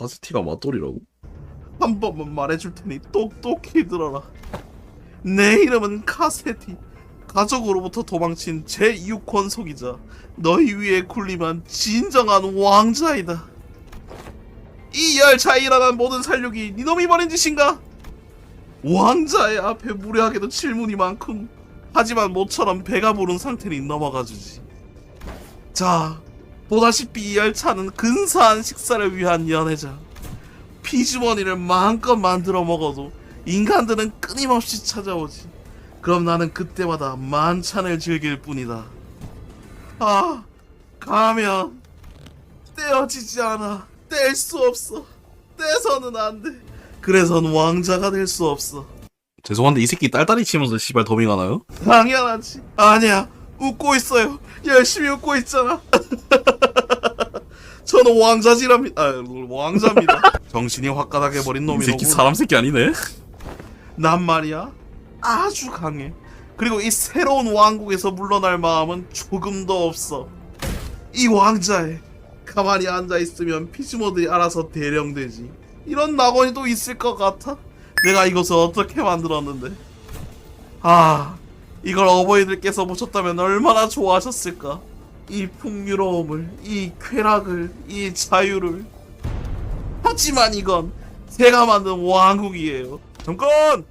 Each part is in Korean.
카스티가 맞돌이라고? 한 번만 말해줄 테니 똑똑히 들어라. 내 이름은 카세티. 가족으로부터 도망친 제6권 속이자 너희 위에 군림한 진정한 왕자이다. 이 열차에 일어난 모든 살육이 니놈이 벌인 짓인가? 왕자의 앞에 무례하게도 질문이 많군. 하지만 모처럼 배가 부른 상태니 넘어가주지. 자, 보다시피 이 열차는 근사한 식사를 위한 연회장. 피주머니를 마음껏 만들어 먹어도 인간들은 끊임없이 찾아오지. 그럼 나는 그때마다 만찬을 즐길 뿐이다. 아, 가면 떼어지지 않아. 뗄 수 없어. 떼서는 안 돼. 그래선 왕자가 될 수 없어. 죄송한데 이 새끼 딸딸이 치면서 씨발 더빙 하나요? 당연하지. 아니야. 웃고 있어요. 열심히 웃고 있잖아. 저는 왕자지랍니다. 아, 왕자입니다. 정신이 화가닥해 버린 이 놈이 새끼 사람 새끼 아니네? 난 말이야 아주 강해. 그리고 이 새로운 왕국에서 물러날 마음은 조금도 없어. 이 왕자에 가만히 앉아 있으면 피즈모들이 알아서 대령되지. 이런 낙원이 또 있을 것 같아? 내가 이것을 어떻게 만들었는데? 아, 이걸 어버이들께서 보셨다면 얼마나 좋아하셨을까? 이 풍요로움을, 이 쾌락을, 이 자유를. 하지만 이건 제가 만든 왕국이에요. 잠깐!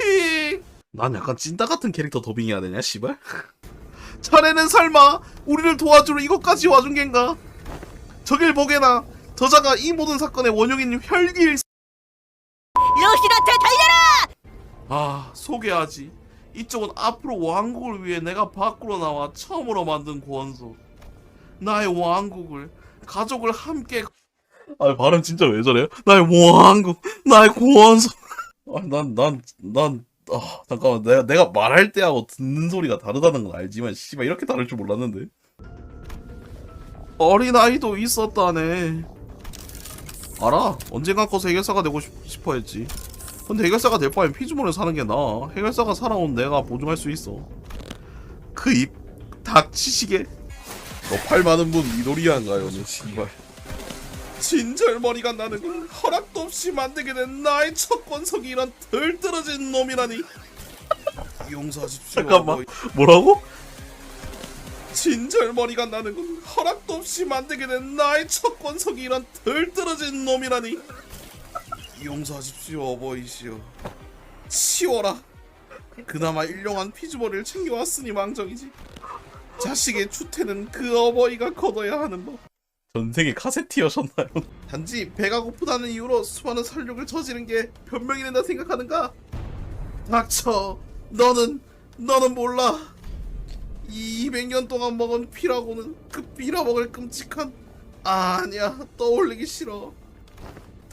히! 난 약간 찐따 같은 캐릭터 더빙해야 되냐, 씨발? 자네는 설마 우리를 도와주러 이것까지 와준 겐가? 저길 보게나 저자가 이 모든 사건의 원흉인 혈기일 루시너트 달려라! 아 소개하지 이쪽은 앞으로 왕국을 위해 내가 밖으로 나와 처음으로 만든 권소 나의 왕국을 가족을 함께 아 발음 진짜 왜 저래요? 나의 왕국 나의 권소 아난난 난 아, 잠깐만. 내가 내가 말할 때하고 듣는 소리가 다르다는 건 알지만 씨발 이렇게 다를 줄 몰랐는데. 어린아이도 있었다네. 알아? 언젠가 커서 해결사가 되고 싶, 싶어 했지 근데 해결사가 될 바엔 피주문을 사는 게 나아. 해결사가 살아온 내가 보증할 수 있어. 그 입 닥치시게. 너 팔 많은 분 이도리안가요, 너 씨발. 진절머리가 나는 건 허락도 없이 만들게 된 나의 첫 권석이 이런 덜떨어진 놈이라니. 용서하십시오. 잠깐만. 어버이. 뭐라고? 진절머리가 나는 건 허락도 없이 만들게 된 나의 첫 권석이 이런 덜떨어진 놈이라니 용서하십시오 어버이시여. 치워라. 그나마 일용한 피주머리를 챙겨왔으니 망정이지. 자식의 추태는 그 어버이가 거둬야 하는 법. 전생에 카세티여셨나요? 단지 배가 고프다는 이유로 수많은 살육을 저지른 게 변명이 된다 생각하는가? 닥쳐. 너는 너는 몰라. 이 200년 동안 먹은 피라고는 그 빌어먹을 끔찍한 아니야. 떠올리기 싫어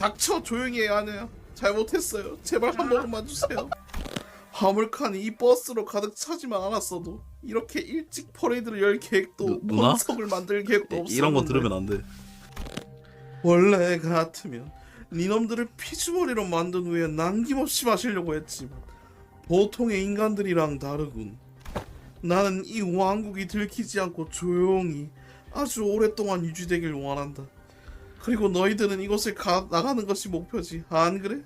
닥쳐 조용히 해 아내야 잘못했어요 제발 한 번만 주세요 화물칸이 이 버스로 가득 차지만 않았어도 이렇게 일찍 퍼레이드를 열 계획도 누- 누나? 본석을 만들 계획도 없었는데 이런 거 들으면 안 돼. 원래 같으면 니놈들을 피주머리로 만든 후에 남김없이 마시려고 했지만 보통의 인간들이랑 다르군. 나는 이 왕국이 들키지 않고 조용히 아주 오랫동안 유지되길 원한다. 그리고 너희들은 이곳을 가, 나가는 것이 목표지. 안 그래?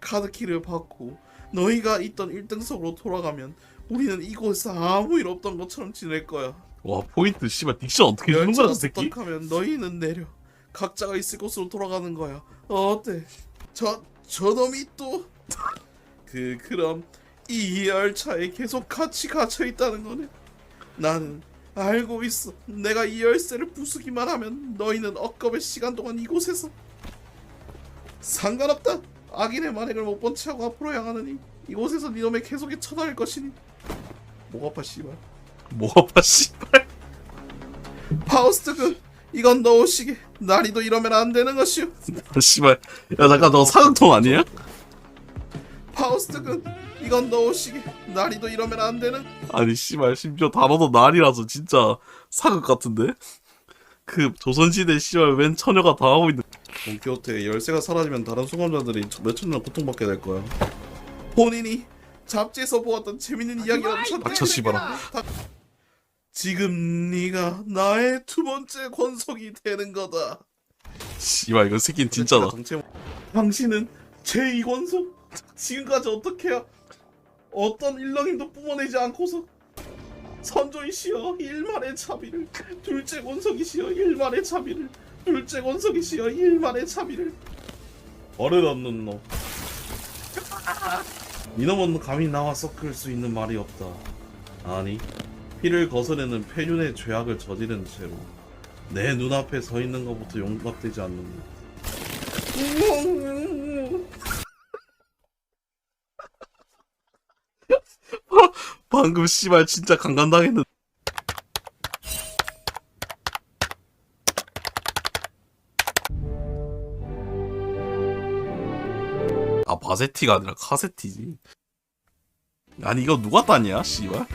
카드키를 받고 너희가 있던 1등석으로 돌아가면 우리는 이곳에서 아무 일 없던 것처럼 지낼 거야. 와 포인트 씨발 딕션 어떻게 주는 거야 새끼? 스떡하면 너희는 내려 각자가 있을 곳으로 돌아가는 거야 어때? 저 저놈이 또 그 그럼 이 열차에 계속 같이 갇혀 있다는 거네 나는 알고 있어 내가 이 열쇠를 부수기만 하면 너희는 억겁의 시간 동안 이곳에서 상관없다 악인의 만행을 못 본 채하고 앞으로 향하느니 이곳에서 니놈의 계속에 처단할 것이니 목 아파 씨발 뭐 아파 씨발. 파우스트 군 이건 넣으시게 난이도 이러면 안 되는 것이오 씨발. 야 잠깐 너 사극통 아니야? 파우스트 군 이건 넣으시게 난이도 이러면 안 되는 아니 씨발 심지어 단어도 날이라서 진짜 사극 같은데? 그 조선시대 씨발 웬 처녀가 당하고 있는 돈키호테 열쇠가 사라지면 다른 수감자들이 몇천 년 고통받게 될 거야 본인이 잡지에서 보았던 재밌는 이야기라도 참 닥쳐, 씨발아. 다- 지금 네가 나의 두 번째 권속이 되는 거다 씨발 이거 새끼는 진짜다. 당신은 제 이권속 지금까지 어떻게 해야 어떤 일렁임도 뿜어내지 않고서 선조이시여 일만의 차비를 둘째 권석이시여 일만의 차비를 둘째 권석이시여 일만의 차비를. 버릇 없는 놈. 이놈은 감히 나와 섞을 수 있는 말이 없다. 아니 피를 거스르는 폐륜의 죄악을 저지른 채로 내 눈앞에 서 있는 것부터 용납되지 않는다 방금 씨발 진짜 강간당했는데. 아 바세티가 아니라 카세티지. 아니 이거 누가 땄냐 씨발?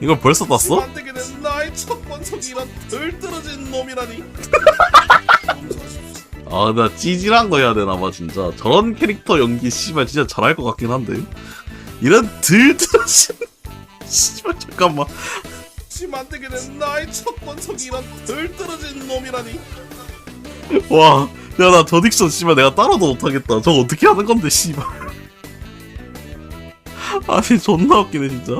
이걸 벌써 땄어? 만들게 나의 첫 권석이란 들떨어진 놈이라니. 아 나 찌질한 거 해야 되나 봐 진짜. 저런 캐릭터 연기 씨발 진짜 잘할 것 같긴 한데. 이런 들들어진 씨발 잠깐만 씨 만들게 된 나의 첫 권석이란 들떨어진 놈이라니 와, 야, 나 저 딕션, 씨발, 내가 따라도 못하겠다. 저거 어떻게 하는 건데, 씨발. 아니, 존나 웃기네, 진짜.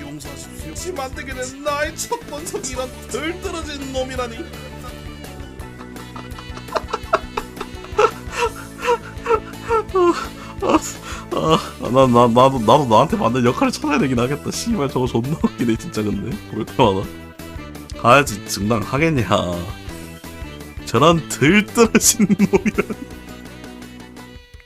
용서하십시오 씨 만들게 된 나의 첫 권석이란 들떨어진 놈이라니 나, 나, 나도, 나도 나한테 맞는 역할을 찾아야 되긴 하겠다. 씨발, 저거 존나 웃기네, 진짜, 근데. 볼 때마다. 가야지, 증당 하겠냐. 저런 들떨어진 놈이라.